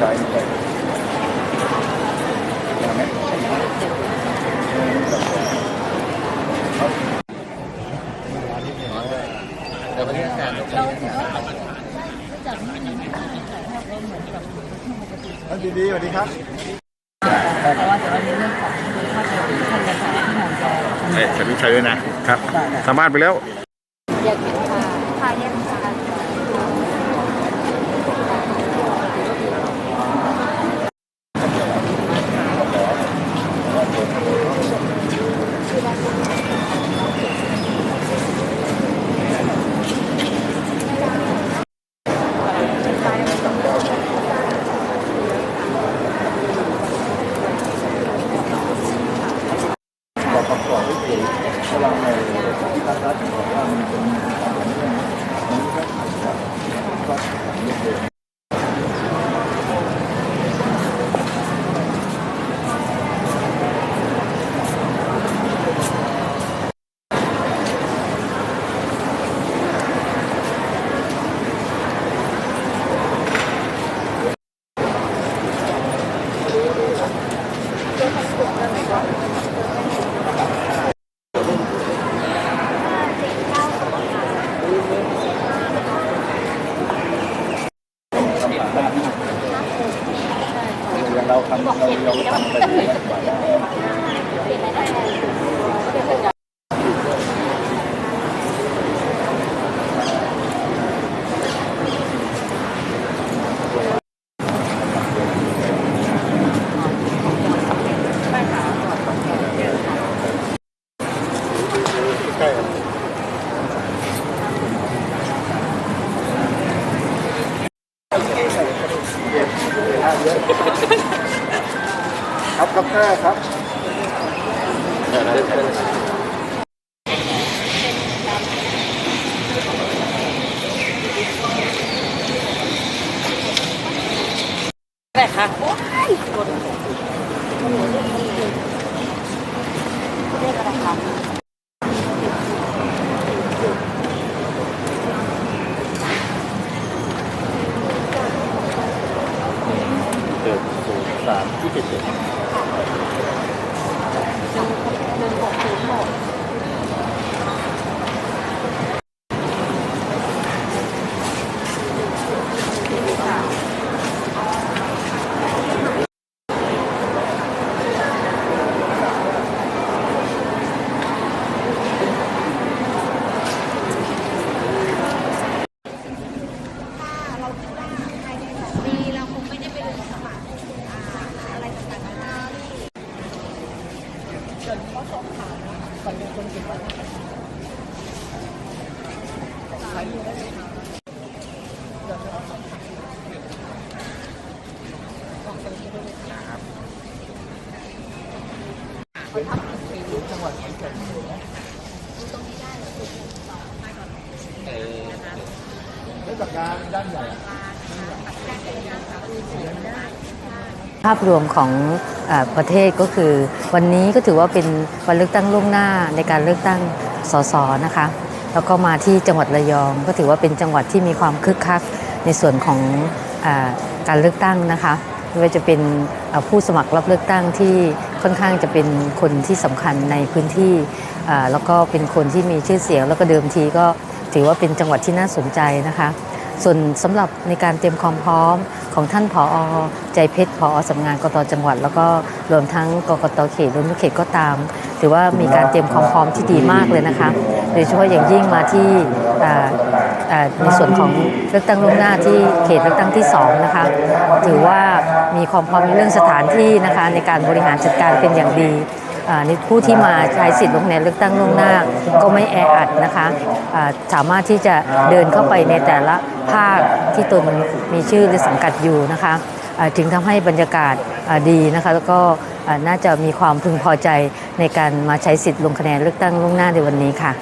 จใจยังไหมเดี๋ยววันนี้อาจารเราจากที่มันมีการถ่ายภาพเราเหมือนกับช่วงปกติท่านดีๆสวัสดีครับแต่ว่าแต่ว่าในเรื่องของภาพเราท่านจะสามารถที่มองจะเอ้ยฉันชัยด้วยนะครับ สามารถไปแล้วแยกเป็นค่าค่าแยกเป็นค่า ถีพลังในการรัฐของ เรามันเป็นการเมืองมันก็ก็ก็อย่างเราทำเราเราทำไปเรื่อยๆกว่า ครับครับแค่ครับแต่ค่ะโอ้ยกดเรียกอะไรคะเกิดศูนย์สามที่เจ็ดเจ็ด หนึ่งหกศูนย์หก ปีเราคงไม่ได้ไปลงสมัครอ่าอะไรต่างๆนานาที่ จนเขาสอบถามก่อนเป็นคนเก็บไว้ขายอยู่ได้ไหมคะเดี๋ยวเราสอบถาของตรงนี้ด้วยนะคะเขาทำเป็นปีจังหวัดขอนแก่นเลยเทศกาลด้านใหญ่ ภาพรวมของอประเทศก็คือ วันนี้ก็ถือว่าเป็นวันเลือกตั้งล่วงหน้าในการเลือกตั้งสสนะคะแล้วก็มาที่จังหวัดระยอง ก็ถือว่าเป็นจังหวัดที่มีความคึกคักในส่วนของอการเลือกตั้งนะคะไม่ว่าจะเป็นผู้สมัครรับเลือกตั้งที่ค่อนข้างจะเป็นคนที่สำคัญในพื้นที่แล้วก็เป็นคนที่มีชื่อเสียง แล้วก็เดิมทีก็ถือว่าเป็นจังหวัดที่น่าสนใจนะคะ ส่วนสำหรับในการเตรียมความพร้อม ของท่านผอใจเพชรผอสำนักงานกตจังหวัด แล้วก็รวมทั้งกกตเขตรวมทุกเขตก็ตาม ถือว่ามีการเตรียมความพร้อมที่ดีมากเลยนะคะ โดยเฉพาะอย่างยิ่งมาที่ในส่วนของเลือกตั้งล่วงหน้าที่เขตเลือกตั้งที่สองนะคะถือว่ามีความพร้อมในเรื่องสถานที่นะคะในการบริหารจัดการเป็นอย่างดี ผู้ที่มาใช้สิทธิ์ลงคะแนนเลือกตั้งล่วงหน้า ก็ไม่แออัดนะคะสามารถที่จะเดินเข้าไปในแต่ละภาคที่ตนมีชื่อหรือสังกัดอยู่นะคะจึงทำให้บรรยากาศดีนะคะแล้วก็น่าจะมีความพึงพอใจในการมาใช้สิทธิ์ลงคะแนนเลือกตั้งล่วงหน้าในวันนี้ค่ะ